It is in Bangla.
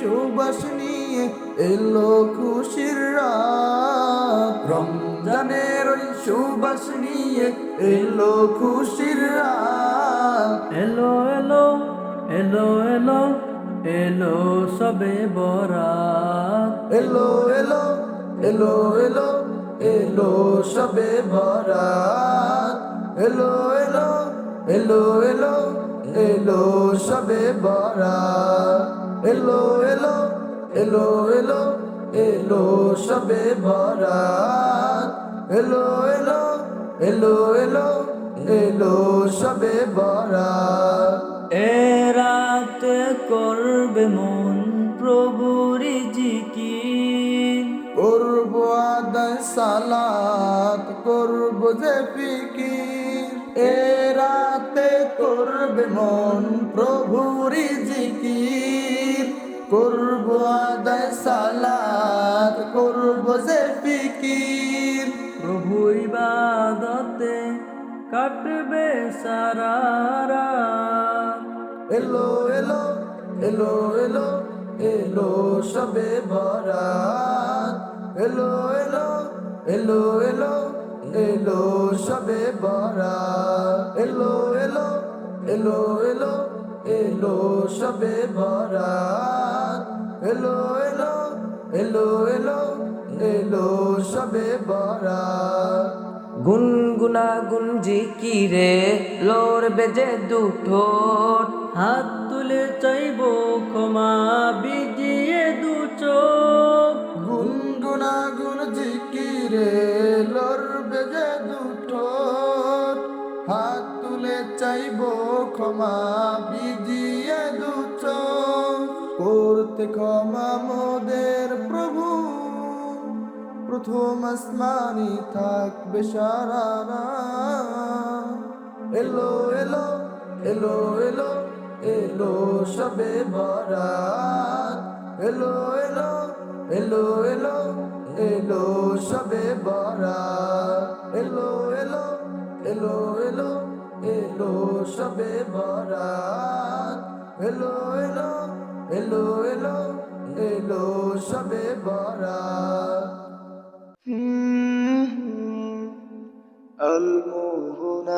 সুবাস নিয়ে এলো খুশির রাত। রমজানের ওই সুবাস নিয়ে এলো খুশির রাত। এলো এলো এলো এলো এলো সবে বরাত। এলো এলো এলো এলো এলো সবে বরাত। এলো এলো এলো এলো এলো সবে বরাত। এলো এলো এলো এলো সবে বরাত। এলো এলো এলো এলো এলো সবে বরাত। এ রাতে করবে মন প্রভুরি জিকির। করব আদায় সালাত করব যে ফিকির। এ রাতে করবে মন প্রভুরি জিকির। করব আদায় সালাত করব যে ফিকির। প্রভু ইবাদতে কাটবে সারা। এলো এলো এলো এলো এলো সবে বরাত। এলো এলো এলো এলো এলো সবে বরাত। এলো এলো এলো এলো এলো সবে বরাত। এলো এলো এলো এলো এলো সবে বরাত। গুনগুনা গুঞ্জি কিরে লোর বেজে দুটো হাত তুলে চাইব ক্ষমা, বিজিয়ে দু চোখ। গুনগুনা গুন জিকিরে, লোর বেজে দুটো হাত তুলে চাইব ক্ষমা, বিজিয়ে দুচ করতে ক্ষমা মোদের প্রভু। প্রথম আসমানি থাকবে সারা এলো এলো এলো এলো এলো সবে বরাত। এলো এলো এলো এলো এলো সবে বরাত। এলো এলো এলো এলো এলো সবে বরাত এলো এলো এলো এলো এলো সবে বরাত المؤمنون